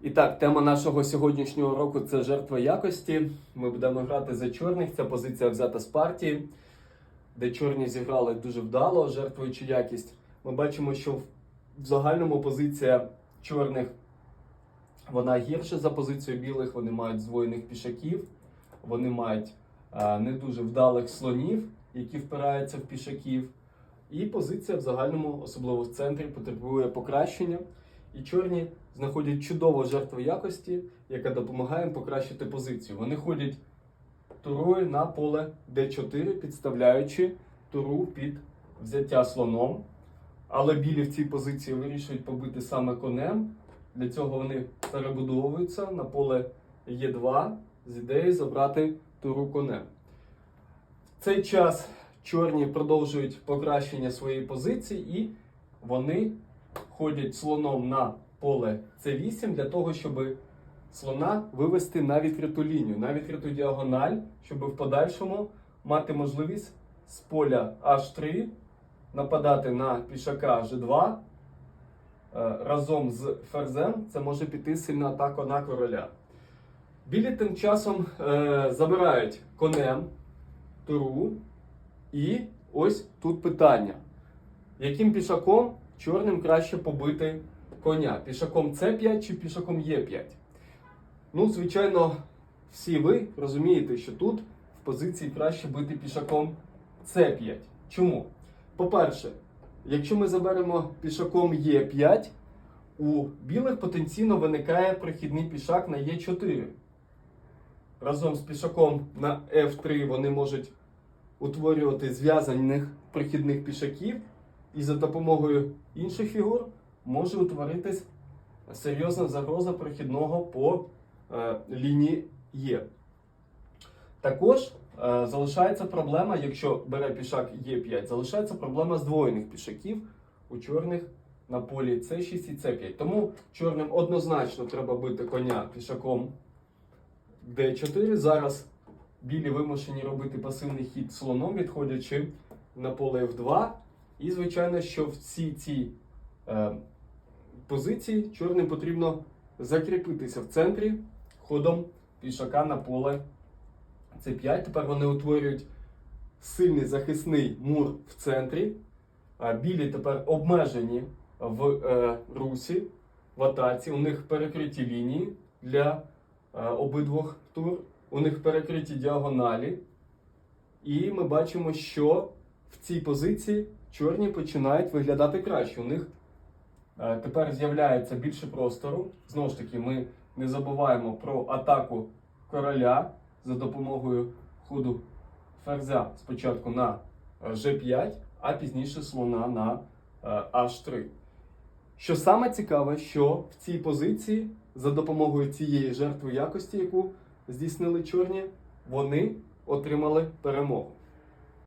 І так, тема нашого сьогоднішнього року це жертва якості. Ми будемо грати за чорних. Ця позиція взята з партії, де чорні зіграли дуже вдало, жертвуючи якість. Ми бачимо, що в- загальному позиція чорних вона гірша за позицію білих. Вони мають здвоєних пішаків, вони мають а, не дуже вдалих слонів, які впираються в пішаків. І позиція в загальному, особливо в центрі, потребує покращення. І чорні знаходять чудову жертву якості, яка допомагає їм покращити позицію. Вони ходять турою на поле D4, підставляючи туру під взяття слоном. Але білі в цій позиції вирішують побити саме конем. Для цього вони перебудовуються на поле Е2 з ідеєю забрати туру конем. В цей час чорні продовжують покращення своєї позиції і вони ходять слоном на поле С8 для того, щоб слона вивести на відкриту лінію, на відкриту діагональ, щоб в подальшому мати можливість з поля H3 нападати на пішака G2 е, разом з ферзем. Це може піти сильна атака на короля. Білі тим часом е, забирають конем туру. І ось тут питання. Яким пішаком чорним краще побити коня? Пішаком С5 чи пішаком Е5? Ну, звичайно, всі ви розумієте, що тут в позиції краще бити пішаком С5. Чому? По-перше, якщо ми заберемо пішаком Е5, у білих потенційно виникає прохідний пішак на Е4. Разом з пішаком на F3 вони можуть утворювати зв'язаних прохідних пішаків, і за допомогою інших фігур може утворитись серйозна загроза прохідного по е, лінії Е. Також е, залишається проблема, якщо бере пішак Е5, залишається проблема здвоєних пішаків у чорних на полі С6 і С5. Тому чорним однозначно треба бити коня пішаком Д4. Зараз білі вимушені робити пасивний хід слоном, відходячи на поле F2. І, звичайно, що в цій цій е, позиції чорним потрібно закріпитися в центрі ходом пішака на поле С5. Тепер вони утворюють сильний захисний мур в центрі. А білі тепер обмежені в е, русі, в атаці. У них перекриті лінії для е, обидвох тур. У них перекриті діагоналі. І ми бачимо, що в цій позиції чорні починають виглядати краще. У них е, тепер з'являється більше простору. Знову ж таки, ми не забуваємо про атаку короля за допомогою ходу ферзя спочатку на е, G5, а пізніше слона на е, H3. Що саме цікаве, що в цій позиції за допомогою цієї жертви якості, яку здійснили чорні, вони отримали перемогу.